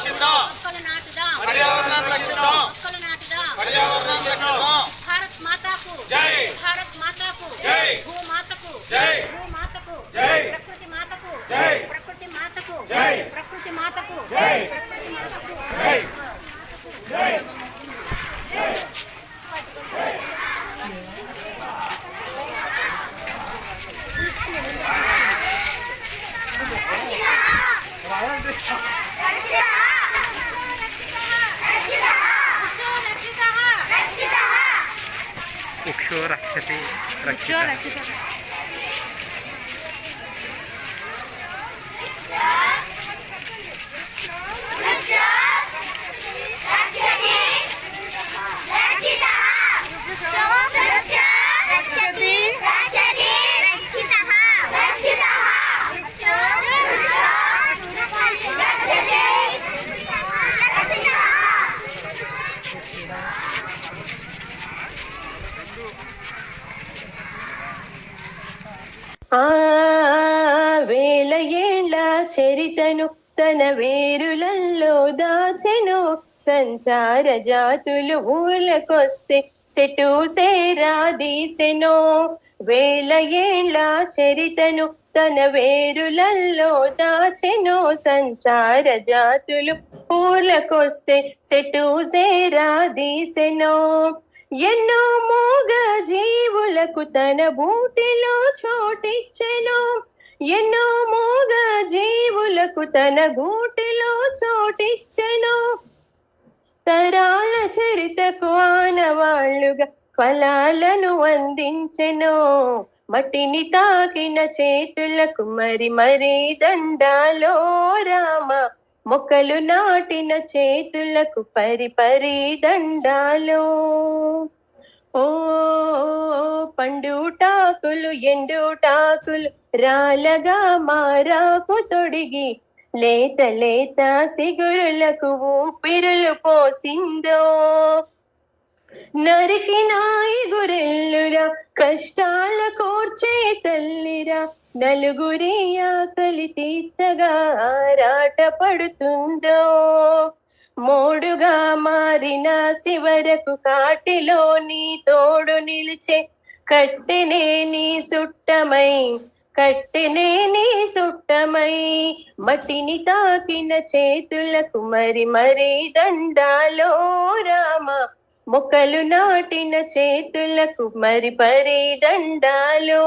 రక్షిద్దాం. పర్యావరణాన్ని రక్షిద్దాం. పర్యావరణాన్ని రక్షిద్దాం. భారత్ మాతాకు. జై. భారత్ మాతాకు. జై. భూమాతకు. జై. वृक्षो रक्षते रक्षितः। ఆ వేల ఏళ్ళ చరితను తన వేరులల్లో దాచెను. సంచార జాతులు ఊళ్ళకొస్తే సెటు సేరా దీసెను. వేల ఏళ్ళ చరితను తన వేరులల్లో దాచెను. సంచార జాతులు ఊళ్ళకొస్తే సెటు సేరాదీసెనో ఎన్నో మోగ జీవులకు తన బూటిలో చోటిచ్చెను. ఎన్నో మూగ జీవులకు తన గూటిలో చోటిచ్చెను. తరాల చరితకు ఆనవాళ్ళుగా ఫలాలను అందించెను. మట్టిని తాకిన చేతులకు మరి మరీ దండాలో రామ. మొక్కలు నాటిన చేతులకు పరి పరి దండాలో. ఓ పండుటాకులు ఎండుటాకులు రాలగా మారాకు తొడిగి. లేత లేత సిగురులకు ఊపిరులు పోసిందో. నరికినాయి గురెల్లురా కష్టాల కోర్చే తల్లిరా. నలుగురి ఆకలి తీర్చగా ఆరాట పడుతుందో. మోడుగా మారిన శివరకు కాటిలో నీ తోడు నిలిచే కట్టినే నీ సుట్టమై కట్టెనే నీ సుట్టమై. మట్టిని తాకిన చేతులకు మరి మరి దండాలో రామ. మొక్కలు నాటిన చేతులకు మరి పరి దండాలో.